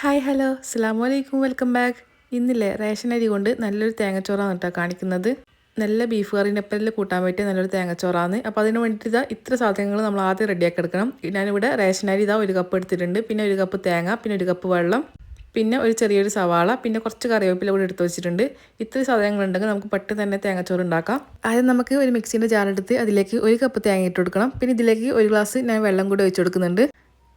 Hi hello. അസ്സാം വലൈക്കും welcome back. ഇന്നില്ലേ ration അരി കൊണ്ട് നല്ലൊരു തേങ്ങച്ചോറാണ് കേട്ടോ കാണിക്കുന്നത്. നല്ല ബീഫ് കറീന്റെ ഒപ്പത്തിൽ കൂട്ടാൻ പറ്റിയ നല്ലൊരു തേങ്ങച്ചോറാണ്. അപ്പോൾ അതിന് വേണ്ടിയിട്ട് ഇതാ ഇത്ര സാധനങ്ങൾ നമ്മൾ ആദ്യം റെഡിയാക്കി എടുക്കണം ഞാനിവിടെ റേഷൻ അരി ഇതാ ഒരു കപ്പ് എടുത്തിട്ടുണ്ട്. പിന്നെ ഒരു കപ്പ് തേങ്ങ പിന്നെ ഒരു കപ്പ് വെള്ളം പിന്നെ ഒരു ചെറിയൊരു സവാള പിന്നെ കുറച്ച് കറിവേപ്പില കൂടി എടുത്ത് വെച്ചിട്ടുണ്ട്. ഇത്രയും സാധനങ്ങളുണ്ടെങ്കിൽ നമുക്ക് പെട്ടെന്ന് തന്നെ തേങ്ങച്ചോറ് ഉണ്ടാക്കാം. ആദ്യം നമുക്ക് ഒരു മിക്സിന്റെ ജാറെടുത്ത് അതിലേക്ക് ഒരു കപ്പ് തേങ്ങ ഇട്ട് കൊടുക്കണം. പിന്നെ ഇതിലേക്ക് ഒരു ഗ്ലാസ് ഞാൻ വെള്ളം കൂടി ഒഴിച്ച് കൊടുക്കുന്നുണ്ട്.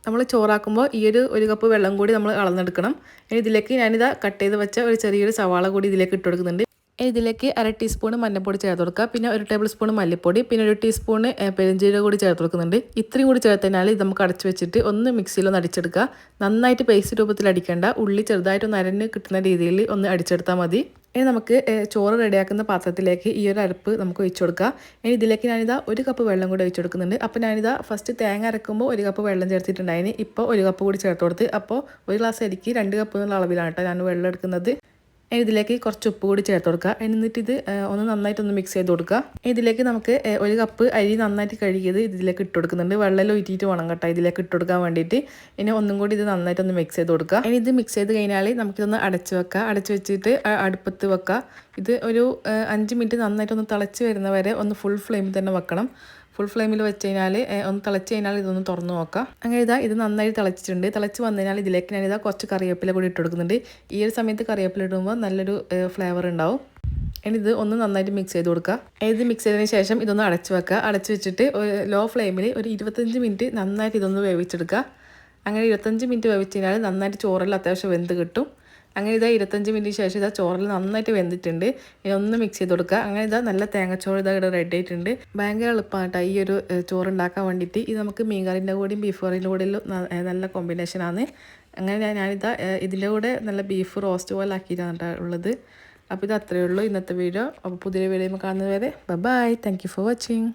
നമ്മൾ ചോറാക്കുമ്പോൾ ഈ ഒരു ഒരു കപ്പ് വെള്ളം കൂടി നമ്മൾ അളന്നെടുക്കണം. ഇനി ഇതിലേക്ക് ഞാനിതാ കട്ട് ചെയ്ത് വെച്ച ഒരു ചെറിയൊരു സവാള കൂടി ഇതിലേക്ക് ഇട്ട് കൊടുക്കുന്നുണ്ട്. ഇതിലേക്ക് അര ടീസ്പൂൺ മഞ്ഞൾപ്പൊടി ചേർത്ത് കൊടുക്കുക. പിന്നെ ഒരു ടേബിൾ സ്പൂൺ മല്ലിപ്പൊടി പിന്നെ ഒരു ടീസ്പൂൺ പെരിഞ്ചീരക കൂടി ചേർത്ത് കൊടുക്കുന്നുണ്ട്. ഇത്രയും കൂടി ചേർത്ത് കഴിഞ്ഞാൽ ഇത് നമുക്ക് അടച്ച് വെച്ചിട്ട് ഒന്ന് മിക്സിയിലൊന്ന് അടിച്ചെടുക്കുക. നന്നായിട്ട് പേസ്റ്റ് രൂപത്തിൽ അടിക്കേണ്ട. ഉള്ളി ചെറുതായിട്ട് ചെറുതായിട്ടൊന്ന് അരഞ്ഞ് കിട്ടുന്ന രീതിയിൽ ഒന്ന് അടിച്ചെടുത്താൽ മതി. ഇനി നമുക്ക് ചോറ് റെഡിയാക്കുന്ന പാത്രത്തിലേക്ക് ഈ ഒരു അരപ്പ് നമുക്ക് ഒഴിച്ചു കൊടുക്കാം. ഇനി ഇതിലേക്ക് ഞാനിതാ ഒരു കപ്പ് വെള്ളം കൂടി ഒഴിച്ചു കൊടുക്കുന്നുണ്ട്. അപ്പോൾ ഞാനിതാ ഫസ്റ്റ് തേങ്ങ അരക്കുമ്പോൾ ഒരു കപ്പ് വെള്ളം ചേർത്തിട്ടുണ്ടായിന്. ഇപ്പോൾ ഒരു കപ്പ് കൂടി ചേർത്ത് കൊടുത്ത് അപ്പോൾ ഒരു ഗ്ലാസ് അരിക്ക് രണ്ട് കപ്പ് എന്നുള്ള അളവിലാണ് കേട്ടോ ഞാൻ വെള്ളം എടുക്കുന്നത്. ഇതിലേക്ക് കുറച്ച് ഉപ്പ് കൂടി ചേർത്ത് കൊടുക്കുക. എന്നിട്ട് ഇത് ഒന്ന് നന്നായിട്ട് ഒന്ന് മിക്സ് ചെയ്ത് കൊടുക്കുക. ഇതിലേക്ക് നമുക്ക് ഒരു കപ്പ് അരി നന്നായിട്ട് കഴുകിയത് ഇതിലേക്ക് ഇട്ട് കൊടുക്കുന്നുണ്ട്. വെള്ളം ഒറ്റിയിട്ട് വേണം കേട്ടോ ഇതിലേക്ക് ഇട്ട് കൊടുക്കാൻ വേണ്ടിയിട്ട്. ഇനി ഒന്നും കൂടി ഇത് നന്നായിട്ട് ഒന്ന് മിക്സ് ചെയ്ത് കൊടുക്കുക. ഇനി ഇത് മിക്സ് ചെയ്ത് കഴിഞ്ഞാൽ നമുക്കിതൊന്ന് അടച്ച് വെക്കുക. അടച്ച് വെച്ചിട്ട് അടുപ്പത്ത് വെക്കുക. ഇത് ഒരു അഞ്ച് മിനിറ്റ് നന്നായിട്ട് ഒന്ന് തിളച്ച് വരുന്നവരെ ഒന്ന് ഫുൾ ഫ്ലെയിമിൽ തന്നെ വെക്കണം. ഫ്ലെയിമിൽ വെച്ച് കഴിഞ്ഞാൽ ഒന്ന് തിളച്ച് കഴിഞ്ഞാൽ ഇതൊന്ന് തുറന്ന് നോക്കാം. അങ്ങനെ ഇതാ ഇത് നന്നായി തിളച്ചിട്ടുണ്ട്. തിളച്ച് വന്നു കഴിഞ്ഞാൽ ഇതിലേക്ക് ഞാൻ ഇതാ കുറച്ച് കറിവേപ്പില കൂടി ഇട്ട് കൊടുക്കുന്നുണ്ട്. ഈ ഒരു സമയത്ത് കറിവേപ്പില ഇടുമ്പോൾ നല്ലൊരു ഫ്ലേവർ ഉണ്ടാവും. ഇനി ഇത് ഒന്ന് നന്നായിട്ട് മിക്സ് ചെയ്ത് കൊടുക്കുക ഇത് മിക്സ് ചെയ്തതിന് ശേഷം ഇതൊന്ന് അടച്ച് വെക്കുക. അടച്ച് വെച്ചിട്ട് ഒരു ലോ ഫ്ലെയിമിൽ ഒരു ഇരുപത്തഞ്ച് മിനിറ്റ് നന്നായിട്ട് ഇതൊന്ന് വേവിച്ചെടുക്കുക. അങ്ങനെ ഇരുപത്തഞ്ച് മിനിറ്റ് വേവിച്ച് കഴിഞ്ഞാൽ നന്നായിട്ട് ചോറെല്ലാം അത്യാവശ്യം വെന്ത് കിട്ടും. അങ്ങനെ ഇതാ ഇരുപത്തഞ്ച് മിനിറ്റ് ശേഷം ഇതാ ചോറിൽ നന്നായിട്ട് വെന്തിട്ടുണ്ട്. ഇനി ഒന്ന് മിക്സ് ചെയ്ത് കൊടുക്കുക. അങ്ങനെ ഇതാ നല്ല തേങ്ങച്ചോറ് ഇതാ ഇവിടെ റെഡി ആയിട്ടുണ്ട്. ഭയങ്കര എളുപ്പമാണ് കേട്ടോ ഈ ഒരു ചോറ് ഉണ്ടാക്കാൻ വേണ്ടിയിട്ട്. ഇത് നമുക്ക് മീൻ കറിന്റെ കൂടെയും ബീഫ് കറിന്റെ കൂടെയും നല്ല കോമ്പിനേഷനാണ് അങ്ങനെ ഞാനിതാ ഇതിന്റെ കൂടെ നല്ല ബീഫ് റോസ്റ്റ് പോലെ ആക്കിയിട്ടാണ് ഉള്ളത്. അപ്പോൾ ഇത് അത്രയേ ഉള്ളൂ ഇന്നത്തെ വീഡിയോ അപ്പോൾ പുതിയ വീഡിയോ കാണുന്നത് വരെ. Bye thank for watching